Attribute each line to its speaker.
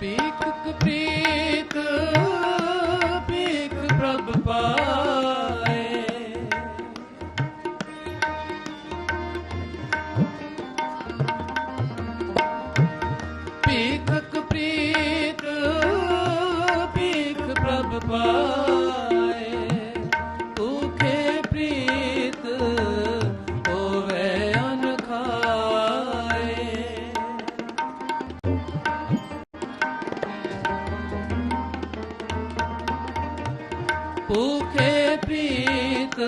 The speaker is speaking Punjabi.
Speaker 1: ਪੀਕ ਪ੍ਰੀਤ ਪੀਕ ਪ੍ਰਭ ਪਾ ਪੀਕਕ ਪ੍ਰੀਤ ਪੀਕ ਪ੍ਰਭ ਪਾਏ। ਭੂਖੇ ਪ੍ਰੀਤ ਹੋਵੇ ਅਨ ਖਾਏ। ਭੂਖੇ ਪ੍ਰੀਤ